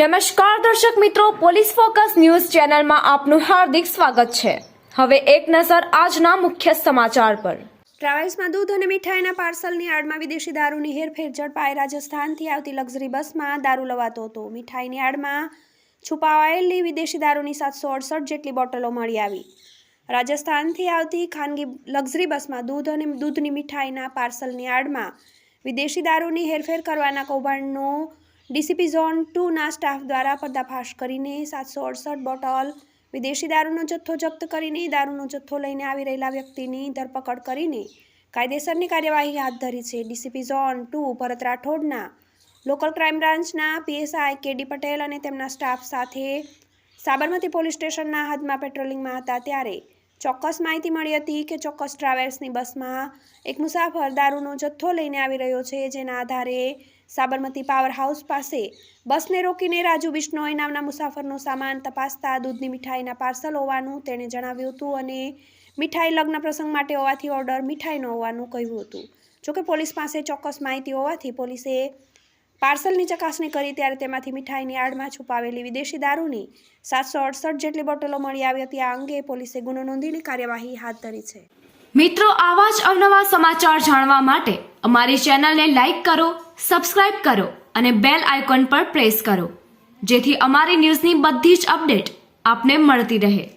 નમસ્કાર દર્શક મિત્રો, પોલીસ ફોકસ ન્યૂઝ ચેનલમાં આપનું હાર્દિક સ્વાગત છે. હવે એક નજર આજના મુખ્ય સમાચાર પર. ટ્રાવેલ્સમાં દૂધ અને મીઠાઈના પાર્સલની આડમાં વિદેશી દારૂની હેરફેર ઝડપાઈ રાજસ્થાનથી આવતી લક્ઝરી બસમાં દારૂ લવાતો હતો. મીઠાઈની આડમાં છુપાવાયેલી વિદેશી દારૂની સાતસો અડસઠ જેટલી બોટલો મળી આવી. રાજસ્થાનથી આવતી ખાનગી લક્ઝરી બસમાં દૂધ અને દૂધની મીઠાઈના પાર્સલની આડમાં વિદેશી દારૂની હેરફેર કરવાના કૌભાંડનો ડીસીપી ઝોન ટુના સ્ટાફ દ્વારા પર્દાફાશ કરીને સાતસો અડસઠ બોટલ વિદેશી દારૂનો જથ્થો જપ્ત કરીને દારૂનો જથ્થો લઈને આવી રહેલા વ્યક્તિની ધરપકડ કરીને કાયદેસરની કાર્યવાહી હાથ ધરી છે. ડીસીપી ઝોન ટુ ભરત રાઠોડના લોકલ ક્રાઇમ બ્રાન્ચના પીએસઆઈ કેડી પટેલ અને તેમના સ્ટાફ સાથે સાબરમતી પોલીસ સ્ટેશનના હદમાં પેટ્રોલિંગમાં હતા ત્યારે ચોક્કસ માહિતી મળી હતી કે ચોક્કસ ટ્રાવેલ્સની બસમાં એક મુસાફર દારૂનો જથ્થો લઈને આવી રહ્યો છે, જેના આધારે સાબરમતી પાવર હાઉસ પાસે બસને રોકીને રાજુ બિશ્નોય નામના મુસાફરનો સામાન તપાસતા દૂધની મીઠાઈના પાર્સલ હોવાનું તેણે જણાવ્યું હતું અને મીઠાઈ લગ્ન પ્રસંગ માટે હોવાથી ઓર્ડર મીઠાઈનો હોવાનું કહ્યું હતું. જોકે પોલીસ પાસે ચોક્કસ માહિતી હોવાથી પોલીસે પાર્સલની ચકાસણી કરી ત્યારે તેમાંથી મીઠાઈની આડમાં છુપાવેલી વિદેશી દારૂની સાતસો અડસઠ જેટલી બોટલો મળી આવી હતી. આ અંગે પોલીસે ગુનો નોંધીને કાર્યવાહી હાથ ધરી છે. મિત્રો, આવા જ અવનવા સમાચાર જાણવા માટે અમારી ચેનલને લાઈક કરો, સબસ્ક્રાઇબ કરો અને બેલ આઇકોન પર પ્રેસ કરો, જેથી અમારી ન્યૂઝની બધી જ અપડેટ આપને મળતી રહે.